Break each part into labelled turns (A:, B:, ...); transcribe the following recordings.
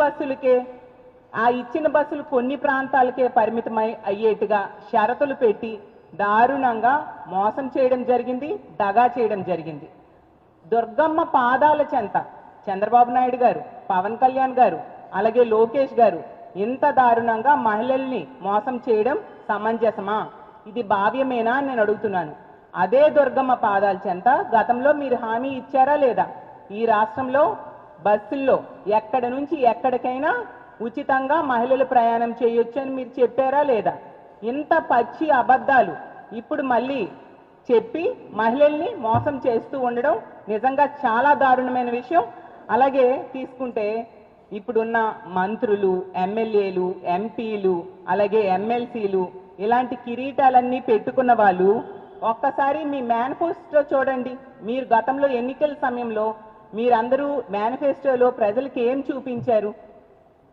A: బస్సులకే ఆ ఇచ్చిన బస్సులు కొన్ని ప్రాంతాలకే పరిమితమై అయ్యేట్టుగా షరతులు పెట్టి దారుణంగా మోసం చేయడం జరిగింది దగా చేయడం జరిగింది. దుర్గమ్మ పాదాల చెంత చంద్రబాబు నాయుడు గారు పవన్ కళ్యాణ్ గారు అలాగే లోకేష్ గారు ఇంత దారుణంగా మహిళల్ని మోసం చేయడం సమంజసమా? ఇది భావ్యమేనా అని నేను అడుగుతున్నాను. అదే దుర్గమ్మ పాదాల చెంత గతంలో మీరు హామీ ఇచ్చారా లేదా? ఈ రాష్ట్రంలో బస్సుల్లో ఎక్కడ నుంచి ఎక్కడికైనా ఉచితంగా మహిళలు ప్రయాణం చేయొచ్చు అని మీరు చెప్పారా లేదా? ఇంత పచ్చి అబద్ధాలు. ఇప్పుడు మళ్ళీ చెప్పి మహిళల్ని మోసం చేస్తూ ఉండడం నిజంగా చాలా దారుణమైన విషయం. అలాగే తీసుకుంటే ఇప్పుడున్న మంత్రులు ఎమ్మెల్యేలు ఎంపీలు అలాగే ఎమ్మెల్సీలు ఇలాంటి కిరీటాలన్నీ పెట్టుకున్న వాళ్ళు ఒక్కసారి మీ మేనిఫెస్టో చూడండి. మీరు గతంలో ఎన్నికల సమయంలో మీరందరూ మేనిఫెస్టోలో ప్రజలకి ఏం చూపించారు?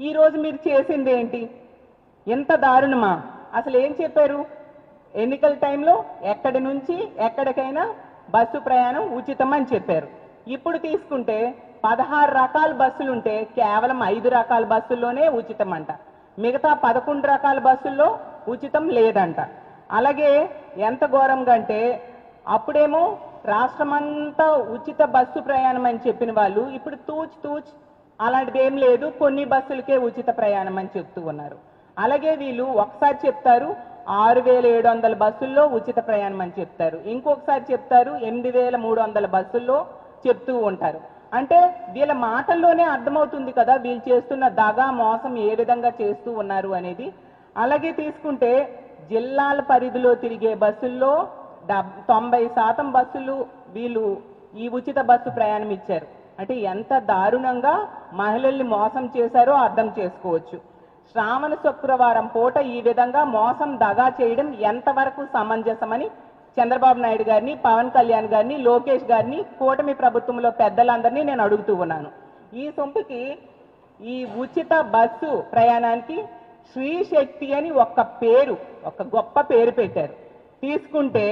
A: ఈరోజు మీరు చేసింది ఏంటి ఎంత దారుణమా? అసలు ఏం చెప్పారు? ఎన్నికల టైంలో ఎక్కడి నుంచి ఎక్కడికైనా బస్సు ప్రయాణం ఉచితం అని చెప్పారు. ఇప్పుడు తీసుకుంటే పదహారు రకాల బస్సులు ఉంటే కేవలం ఐదు రకాల బస్సుల్లోనే ఉచితం అంట మిగతా పదకొండు రకాల బస్సుల్లో ఉచితం లేదంట. అలాగే ఎంత ఘోరంగా అంటే అప్పుడేమో రాష్ట్రమంతా ఉచిత బస్సు ప్రయాణం అని చెప్పిన వాళ్ళు ఇప్పుడు తూచ్ తూచ్ అలాంటిది ఏం లేదు కొన్ని బస్సులకే ఉచిత ప్రయాణం అని చెప్తూ ఉన్నారు. అలాగే వీళ్ళు ఒకసారి చెప్తారు ఆరు వేల ఏడు వందల బస్సుల్లో ఉచిత ప్రయాణం అని చెప్తారు. ఇంకొకసారి చెప్తారు ఎనిమిది వేల మూడు వందల బస్సుల్లో చెప్తూ ఉంటారు. అంటే వీళ్ళ మాటల్లోనే అర్థమవుతుంది కదా వీళ్ళు చేస్తున్న దగా మోసం ఏ విధంగా చేస్తూ ఉన్నారు అనేది. అలాగే తీసుకుంటే జిల్లాల పరిధిలో తిరిగే బస్సుల్లో తొంభై శాతం బస్సులు వీళ్ళు ఈ ఉచిత బస్సు ప్రయాణం ఇచ్చారు. అంటే ఎంత దారుణంగా మహిళల్ని మోసం చేశారో అర్థం చేసుకోవచ్చు. శ్రావణ శుక్రవారం పూట ఈ విధంగా మోసం దగా చేయడం ఎంతవరకు సమంజసమని చంద్రబాబు నాయుడు గారిని పవన్ కళ్యాణ్ గారిని లోకేష్ గారిని కూటమి ప్రభుత్వంలో పెద్దలందరినీ నేను అడుగుతూ ఉన్నాను. ఈ సొంపుకి ఈ ఉచిత బస్సు ప్రయాణానికి శ్రీ శక్తి అని ఒక పేరు ఒక గొప్ప పేరు పెట్టారు. తీసుకుంటే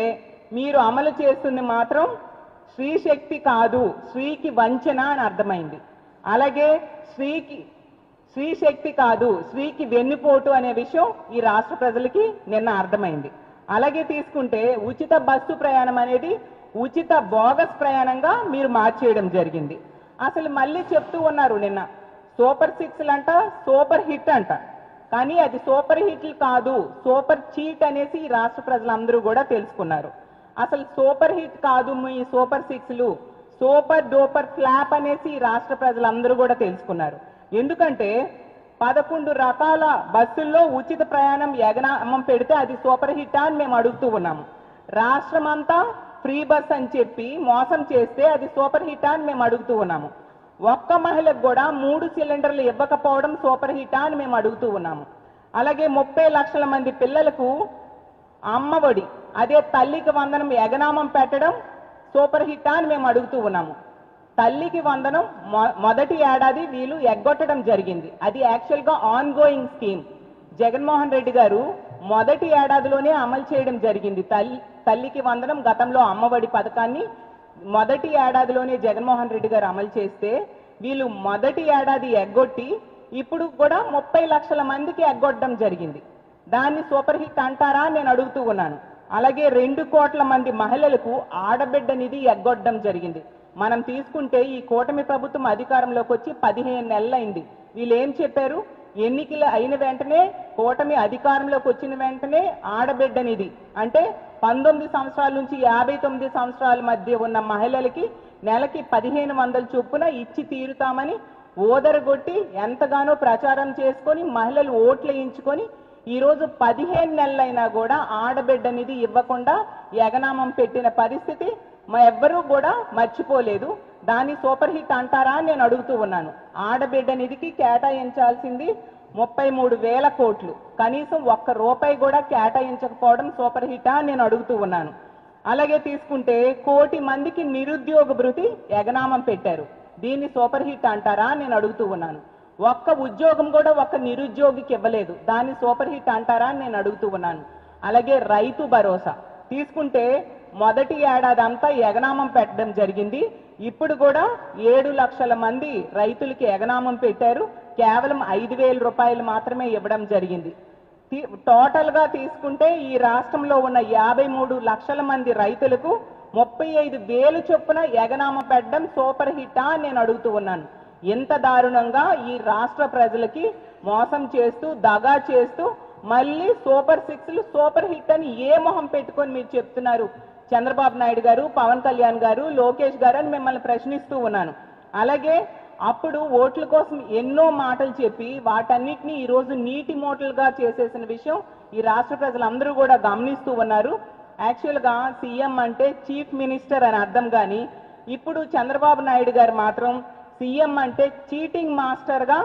A: మీరు అమలు చేస్తుంది మాత్రం స్త్రీశక్తి శక్తి కాదు స్త్రీకి వంచన అని అర్థమైంది. అలాగే స్త్రీకి శ్రీ శక్తి కాదు స్త్రీకి వెన్నుపోటు అనే విషయం ఈ రాష్ట్ర ప్రజలకి నిన్న అర్థమైంది. అలాగే తీసుకుంటే ఉచిత బస్సు ప్రయాణం అనేది ఉచిత బోగస్ ప్రయాణంగా మీరు మార్చేయడం జరిగింది. అసలు మళ్ళీ చెప్తూ ఉన్నారు నిన్న. సూపర్ సిక్స్లు అంట సూపర్ హిట్ అంట. కానీ అది సూపర్ హిట్లు కాదు. సూపర్ చీట్ అనేసి ఈ రాష్ట్ర ప్రజలందరూ కూడా తెలుసుకున్నారు. అసలు సూపర్ హిట్ కాదు మీ సూపర్ సిక్స్లు. సూపర్ డూపర్ ఫ్లాప్ అనేసి ఈ రాష్ట్ర ప్రజలందరూ కూడా తెలుసుకున్నారు. ఎందుకంటే పదకొండు రకాల బస్సుల్లో ఉచిత ప్రయాణం ఎగనామం పెడితే అది సూపర్ హిట్ అని మేము అడుగుతూ ఉన్నాము. రాష్ట్రం అంతా ఫ్రీ బస్ అని చెప్పి మోసం చేస్తే అది సూపర్ హిట్ అని మేము అడుగుతూ ఉన్నాము. ఒక్క మహిళకు కూడా మూడు సిలిండర్లు ఇవ్వకపోవడం సూపర్ హిట్ అని మేము అడుగుతూ ఉన్నాము. అలాగే ముప్పై లక్షల మంది పిల్లలకు అమ్మఒడి అదే తల్లికి వందనం ఎగనామం పెట్టడం సూపర్ హిట్ అని మేము అడుగుతూ ఉన్నాము. తల్లికి వందనం మొదటి ఏడాది వీళ్ళు ఎగ్గొట్టడం జరిగింది. అది యాక్చువల్గా ongoing scheme. Jaganmohan Reddy గారు మొదటి ఏడాదిలోనే అమలు చేయడం జరిగింది. తల్లి తల్లికి వందనం గతంలో అమ్మఒడి పథకాన్ని మొదటి ఏడాదిలోనే జగన్మోహన్ రెడ్డి గారు అమలు చేస్తే వీళ్ళు మొదటి ఏడాది ఎగ్గొట్టి ఇప్పుడు కూడా ముప్పై లక్షల మందికి ఎగ్గొట్టడం జరిగింది. దాన్ని సూపర్ హిట్ అంటారా నేను అడుగుతూ ఉన్నాను. అలాగే రెండు కోట్ల మంది మహిళలకు ఆడబిడ్డ నిధి ఎగ్గొట్టడం జరిగింది. మనం తీసుకుంటే ఈ కూటమి ప్రభుత్వం అధికారంలోకి వచ్చి పదిహేను నెలలైంది. వీళ్ళు ఏం చెప్పారు? ఎన్నికలు అయిన వెంటనే కూటమి అధికారంలోకి వచ్చిన వెంటనే ఆడబిడ్డ నిధి అంటే పంతొమ్మిది సంవత్సరాల నుంచి యాభై తొమ్మిది సంవత్సరాల మధ్య ఉన్న మహిళలకి నెలకి పదిహేను వందల చొప్పున ఇచ్చి తీరుతామని ఓదరగొట్టి ఎంతగానో ప్రచారం చేసుకొని మహిళలు ఓట్లు వేయించుకొని ఈరోజు పదిహేను నెలలైనా కూడా ఆడబిడ్డ నిధి ఇవ్వకుండా ఎగనామం పెట్టిన పరిస్థితి. మా ఎవ్వరూ కూడా మర్చిపోలేదు. దాన్ని సూపర్ హిట్ అంటారా అని నేను అడుగుతూ ఉన్నాను. ఆడబిడ్డ నిధికి కేటాయించాల్సింది ముప్పై మూడు వేల కోట్లు. కనీసం ఒక్క రూపాయి కూడా కేటాయించకపోవడం సూపర్ హిటా అని నేను అడుగుతూ ఉన్నాను. అలాగే తీసుకుంటే కోటి మందికి నిరుద్యోగ భృతి ఎగనామం పెట్టారు. దీన్ని సూపర్ హిట్ అంటారా నేను అడుగుతూ ఉన్నాను. ఒక్క ఉద్యోగం కూడా ఒక్క నిరుద్యోగికి ఇవ్వలేదు. దాన్ని సూపర్ హిట్ అంటారా నేను అడుగుతూ ఉన్నాను. అలాగే రైతు భరోసా. తీసుకుంటే మొదటి ఏడాది అంతా ఎగనామం పెట్టడం జరిగింది. ఇప్పుడు కూడా ఏడు లక్షల మంది రైతులకి ఎగనామం పెట్టారు. కేవలం ఐదు వేల రూపాయలు మాత్రమే ఇవ్వడం జరిగింది. టోటల్గా తీసుకుంటే ఈ రాష్ట్రంలో ఉన్న యాభై మూడు లక్షల మంది రైతులకు ముప్పై ఐదు వేలు చొప్పున ఎగనామ పెట్టడం సూపర్ హిట్టా అని నేను అడుగుతూ ఉన్నాను. ఇంత దారుణంగా ఈ రాష్ట్ర ప్రజలకి మోసం చేస్తూ దగా చేస్తూ మళ్ళీ సూపర్ సిక్స్లు సూపర్ హిట్ అని ఏ మొహం పెట్టుకొని మీరు చెప్తున్నారు? చంద్రబాబు నాయుడు గారు పవన్ కళ్యాణ్ గారు లోకేష్ గారు అని మిమ్మల్ని ప్రశ్నిస్తూ ఉన్నాను. అలాగే అప్పుడు ఓట్ల కోసం ఎన్నో మాటలు చెప్పి వాటన్నిటిని ఈరోజు నీటి మోటలుగా చేసేసిన విషయం ఈ రాష్ట్ర ప్రజలందరూ కూడా గమనిస్తూ ఉన్నారు. యాక్చువల్గా సీఎం అంటే చీఫ్ మినిస్టర్ అని అర్థం కానీ ఇప్పుడు చంద్రబాబు నాయుడు గారు మాత్రం సీఎం అంటే చీటింగ్ మాస్టర్గా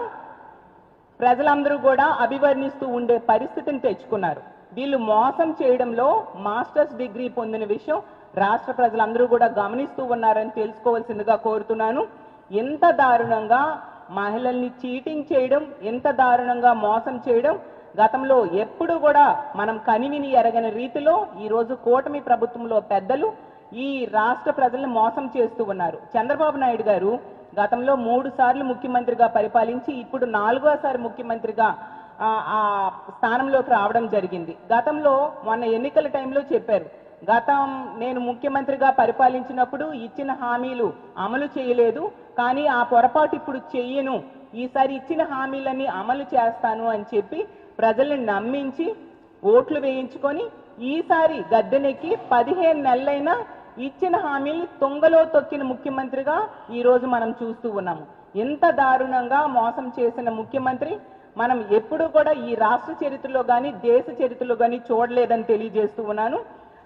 A: ప్రజలందరూ కూడా అభివర్ణిస్తూ ఉండే పరిస్థితిని తెచ్చుకున్నారు. వీళ్ళు మోసం చేయడంలో మాస్టర్స్ డిగ్రీ పొందిన విషయం రాష్ట్ర ప్రజలందరూ కూడా గమనిస్తూ ఉన్నారని తెలుసుకోవాల్సిందిగా కోరుతున్నాను. ఎంత దారుణంగా మహిళల్ని చీటింగ్ చేయడం ఎంత దారుణంగా మోసం చేయడం గతంలో ఎప్పుడు కూడా మనం కనివిని ఎరగని రీతిలో ఈరోజు కూటమి ప్రభుత్వంలో పెద్దలు ఈ రాష్ట్ర ప్రజల్ని మోసం చేస్తూ ఉన్నారు. చంద్రబాబు నాయుడు గారు గతంలో మూడు సార్లు ముఖ్యమంత్రిగా పరిపాలించి ఇప్పుడు నాలుగోసారి ముఖ్యమంత్రిగా ఆ, స్థానంలోకి రావడం జరిగింది. గతంలో మొన్న ఎన్నికల టైంలో చెప్పారు. గతం నేను ముఖ్యమంత్రిగా పరిపాలించినప్పుడు ఇచ్చిన హామీలు అమలు చేయలేదు. కానీ ఆ పొరపాటు ఇప్పుడు చెయ్యను. ఈసారి ఇచ్చిన హామీలన్నీ అమలు చేస్తాను అని చెప్పి ప్రజల్ని నమ్మించి ఓట్లు వేయించుకొని ఈసారి గద్దెనెక్కి పదిహేను నెలలైనా ఇచ్చిన హామీలు తొంగలో తొక్కిన ముఖ్యమంత్రిగా ఈ రోజు మనం చూస్తూ ఉన్నాము. ఎంత దారుణంగా మోసం చేసిన ముఖ్యమంత్రి మనం ఎప్పుడు కూడా ఈ రాష్ట్ర చరిత్రలో కానీ దేశ చరిత్రలో కానీ చూడలేదని తెలియజేస్తూ ఉన్నాను.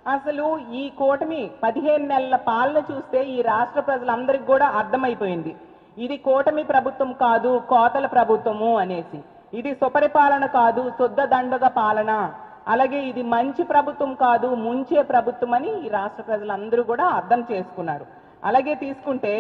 A: అసలు ఈ కూటమి పదిహేను నెలల పాలన చూస్తే ఈ రాష్ట్ర ప్రజలందరికీ కూడా అర్థమైపోయింది. ఇది కూటమి ప్రభుత్వం కాదు కోతల ప్రభుత్వము అనేసి. ఇది సుపరిపాలన కాదు శుద్ధ దండగ పాలన. అలాగే ఇది మంచి ప్రభుత్వం కాదు ముంచే ప్రభుత్వం అని ఈ రాష్ట్ర ప్రజలందరూ కూడా అర్థం చేసుకున్నారు. అలాగే తీసుకుంటే